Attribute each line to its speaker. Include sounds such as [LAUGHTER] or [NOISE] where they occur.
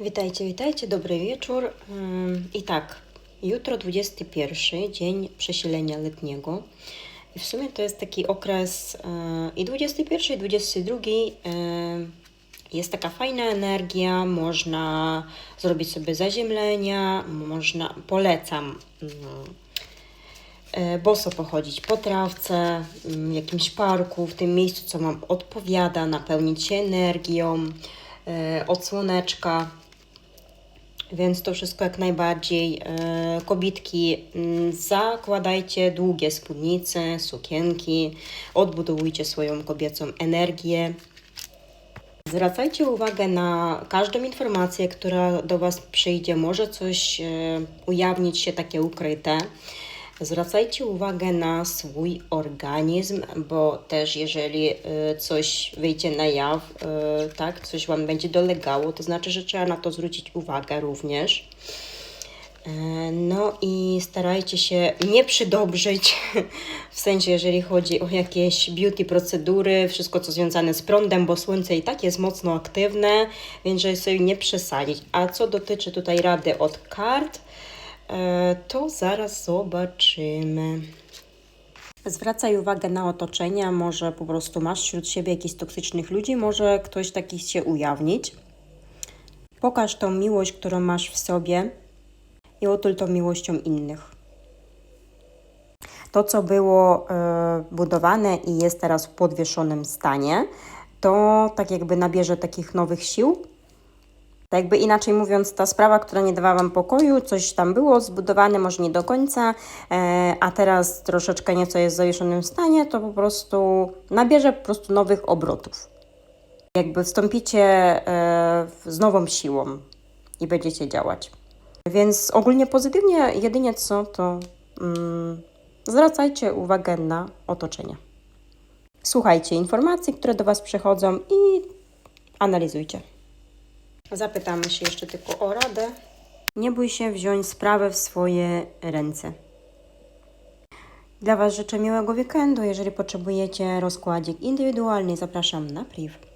Speaker 1: Witajcie, witajcie, dobry wieczór. Ym, I tak, jutro 21 dzień przesilenia letniego. W sumie to jest taki okres yy, i 21 i 22 yy, jest taka fajna energia, można zrobić sobie zaziemlenia, można, polecam yy, e, boso pochodzić po trawce, mm, w jakimś parku, w tym miejscu, co Wam odpowiada, napełnić się energią, e, od słoneczka. Więc to wszystko jak najbardziej. E, Kobitki, mm, zakładajcie długie spódnice, sukienki, odbudowujcie swoją kobiecą energię. Zwracajcie uwagę na każdą informację, która do Was przyjdzie. Może coś e, ujawnić się takie ukryte. Zwracajcie uwagę na swój organizm, bo też jeżeli e, coś wyjdzie na jaw, e, tak, coś Wam będzie dolegało, to znaczy, że trzeba na to zwrócić uwagę również. E, No i starajcie się nie przydobrzyć, [LAUGHS] w sensie jeżeli chodzi o jakieś beauty procedury, wszystko co związane z prądem, bo słońce i tak jest mocno aktywne, więc żeby sobie nie przesadzić. A co dotyczy tutaj rady od kart, to zaraz zobaczymy. Zwracaj uwagę na otoczenie, może po prostu masz wśród siebie jakichś toksycznych ludzi, może ktoś taki się ujawnić. Pokaż tą miłość, którą masz w sobie i otul tą miłością innych. To, co było e, budowane i jest teraz w podwieszonym stanie, to tak jakby nabierze takich nowych sił. Tak jakby inaczej mówiąc, ta sprawa, która nie dawała Wam pokoju, coś tam było zbudowane, może nie do końca, e, a teraz troszeczkę nieco jest w zawieszonym stanie, to po prostu nabierze po prostu nowych obrotów. Jakby wstąpicie e, z nową siłą i będziecie działać. Więc ogólnie pozytywnie, jedynie co, to mm, zwracajcie uwagę na otoczenie. Słuchajcie informacji, które do Was przychodzą i analizujcie. Zapytamy się jeszcze tylko o radę. Nie bój się wziąć sprawę w swoje ręce. Dla Was życzę miłego weekendu. Jeżeli potrzebujecie rozkładzik indywidualny, zapraszam na priv.